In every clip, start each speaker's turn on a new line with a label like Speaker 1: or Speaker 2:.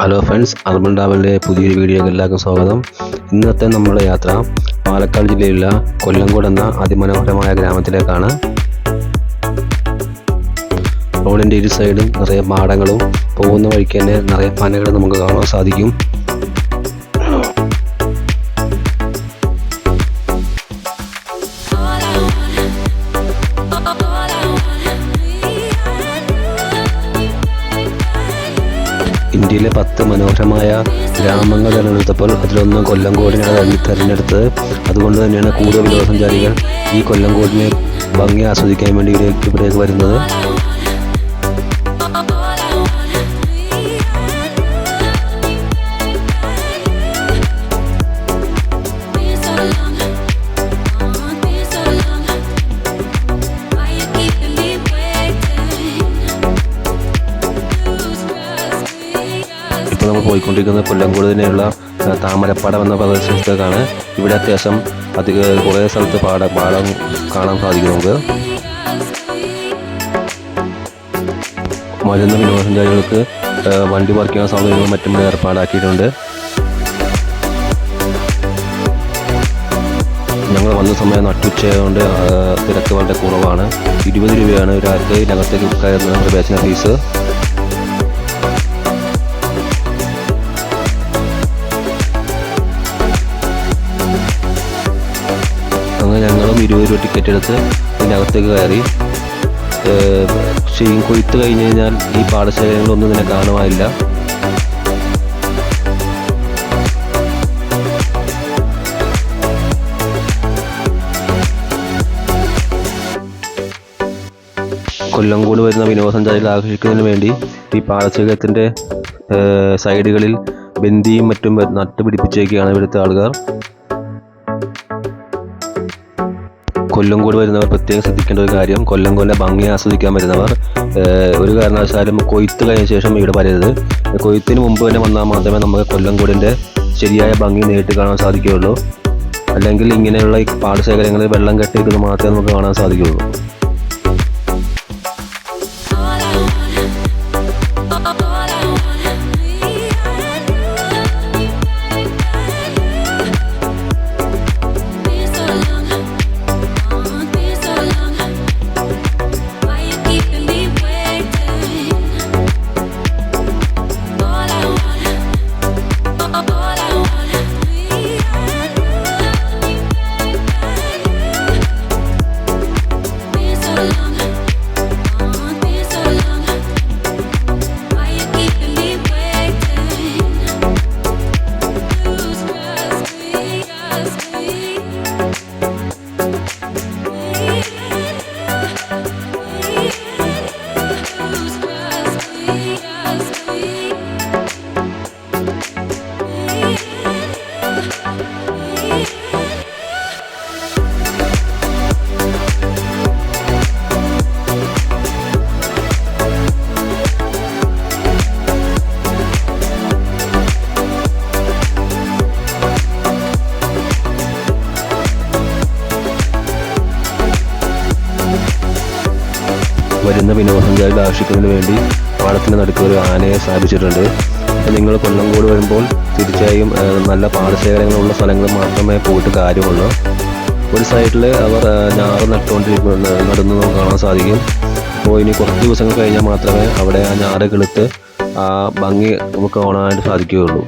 Speaker 1: Hello friends urban ട്രാവലിന്റെ പുതിയൊരു വീഡിയോയ്ക്ക് എല്ലാവർക്കും സ്വാഗതം. ഇന്നത്തെ നമ്മുടെ യാത്ര പാലക്കാട് ജില്ലയിലുള്ള കൊല്ലംകോട് എന്ന അതിമനോഹരമായ ഗ്രാമത്തിലേക്കാണ്. റോഡിന്റെ ഇരു സൈഡും നിറയെ പാടങ്ങളും പോകുന്ന വഴിക്ക് തന്നെ നിറയെ പനകൾ നമുക്ക് കാണാൻ സാധിക്കും. ഇന്ത്യയിലെ പത്ത് മനോഹരമായ ഗ്രാമങ്ങൾ തിരഞ്ഞെടുത്തപ്പോൾ അതിലൊന്ന് കൊല്ലംകോടിനാണ് തെരഞ്ഞെ- തിരഞ്ഞെടുത്തത് അതുകൊണ്ട് തന്നെയാണ് കൂടുതൽ വിനോദസഞ്ചാരികൾ ഈ കൊല്ലംകോടിനെ ഭംഗി ആസ്വദിക്കാൻ വേണ്ടി ഇവിടേക്ക് വരുന്നത്. ഇപ്പോൾ നമ്മൾ പോയിക്കൊണ്ടിരിക്കുന്നത് കൊല്ലങ്കോട് തന്നെയുള്ള താമരപ്പാടം എന്ന പ്രദേശത്തേക്കാണ് ഇവിടെ അത്യാവശ്യം അധിക കുറേ സ്ഥലത്ത് പാട പാടം കാണാൻ സാധിക്കും നമുക്ക്. വരുന്ന വിനോദസഞ്ചാരികൾക്ക് വണ്ടി പാർക്ക് ചെയ്യാൻ സൗകര്യങ്ങളും മറ്റും ഏർപ്പാടാക്കിയിട്ടുണ്ട്. ഞങ്ങൾ വന്ന സമയം നട്ടുച്ചയായതുകൊണ്ട് തിരക്ക് വളരെ കുറവാണ്. ഇരുപത് രൂപയാണ് ഒരാൾക്ക് ഇതിനകത്തേക്ക് കയറുന്ന പ്രവേശന ഫീസ്. അങ്ങനെ ഇരുപത് രൂപ ടിക്കറ്റ് എടുത്ത് ഇതിനകത്തേക്ക് കയറി. ചെയ്യും കൊയ്ത്ത് കഴിഞ്ഞ് കഴിഞ്ഞാൽ ഈ പാടശേഖരങ്ങളൊന്നും ഇതിനെ കാണുവാനില്ല. കൊല്ലംകോട് വരുന്ന വിനോദസഞ്ചാരികളെ ആകർഷിക്കുന്നതിന് വേണ്ടി ഈ പാടശേഖരത്തിന്റെ സൈഡുകളിൽ ബന്ദിയും മറ്റും നട്ടുപിടിപ്പിച്ചേക്കാണ് ഇവിടുത്തെ ആളുകാർ. കൊല്ലംകോട് വരുന്നവർ പ്രത്യേകം ശ്രദ്ധിക്കേണ്ട ഒരു കാര്യം കൊല്ലം കൊല്ലം ഭംഗി ആസ്വദിക്കാൻ വരുന്നവർ ഒരു കാരണവശാലും കൊയ്ത്ത് കഴിഞ്ഞ ശേഷം ഇവിടെ വരരുത് കൊയ്ത്തിന് മുമ്പ് തന്നെ വന്നാൽ മാത്രമേ നമുക്ക് കൊല്ലംകോടിന്റെ ശരിയായ ഭംഗി നേരിട്ട് കാണാൻ സാധിക്കുകയുള്ളൂ. അല്ലെങ്കിൽ ഇങ്ങനെയുള്ള പാടശേഖരങ്ങളിൽ വെള്ളം കെട്ടിയിരിക്കുന്നത് മാത്രമേ നമുക്ക് കാണാൻ സാധിക്കുകയുള്ളൂ. വരുന്ന വിനോദസഞ്ചാരികളെ ആകർഷിക്കുന്നതിന് വേണ്ടി പാടത്തിന്റെ നടുക്ക് ഒരു ആനയെ സ്ഥാപിച്ചിട്ടുണ്ട്. നിങ്ങൾ കൊല്ലംകോട് വരുമ്പോൾ തീർച്ചയായും നല്ല പാടശേഖരങ്ങളുള്ള സ്ഥലങ്ങൾ മാത്രമേ പോയിട്ട് കാര്യമുള്ളൂ. ഒരു സൈഡിൽ അവർ ഞാറ് നട്ടുകൊണ്ടിരിക്കുന്ന നടന്ന് നമുക്ക് കാണാൻ സാധിക്കും. അപ്പോൾ ഇനി കുറച്ച് ദിവസങ്ങൾ കഴിഞ്ഞാൽ മാത്രമേ അവിടെ ആ ഞാറ് കെളുത്ത് ആ ഭംഗി നമുക്ക് കാണാനായിട്ട് സാധിക്കുകയുള്ളൂ.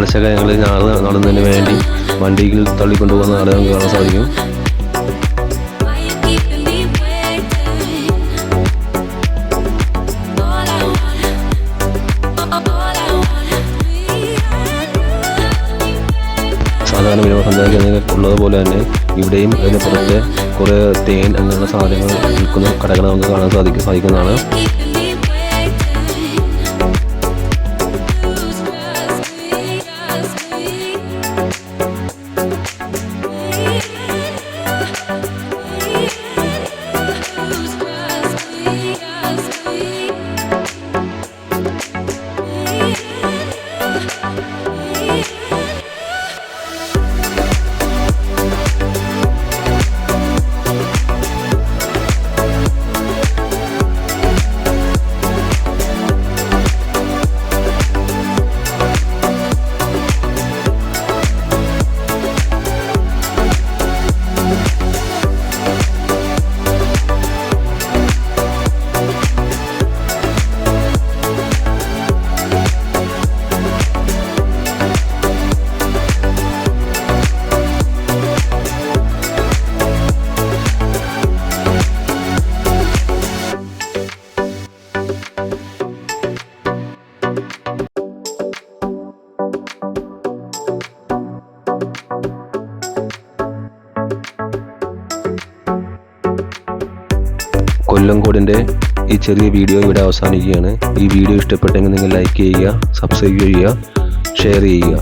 Speaker 1: പാടശേഖരങ്ങളിൽ ഞാറ് നടന്നതിന് വേണ്ടി വണ്ടിയിൽ തള്ളിക്കൊണ്ടുപോകുന്ന ആളുകൾ നമുക്ക് കാണാൻ സാധിക്കും. സാധാരണ വിനോദസഞ്ചാരികളുള്ളത് പോലെ തന്നെ ഇവിടെയും അതിന് പുറത്തെ കുറേ തേൻ അങ്ങനെയുള്ള സാധനങ്ങൾ വിൽക്കുന്ന കടകൾ നമുക്ക് കാണാൻ സാധിക്കും സാധിക്കുന്നതാണ്. കൊല്ലംകോടിന്റെ ഈ ചെറിയ വീഡിയോ ഇവിടെ അവസാനിക്കുകയാണ്. ഈ വീഡിയോ ഇഷ്ടപ്പെട്ടെങ്കിൽ നിങ്ങൾ ലൈക്ക് ചെയ്യുക സബ്സ്ക്രൈബ് ചെയ്യുക ഷെയർ ചെയ്യുക.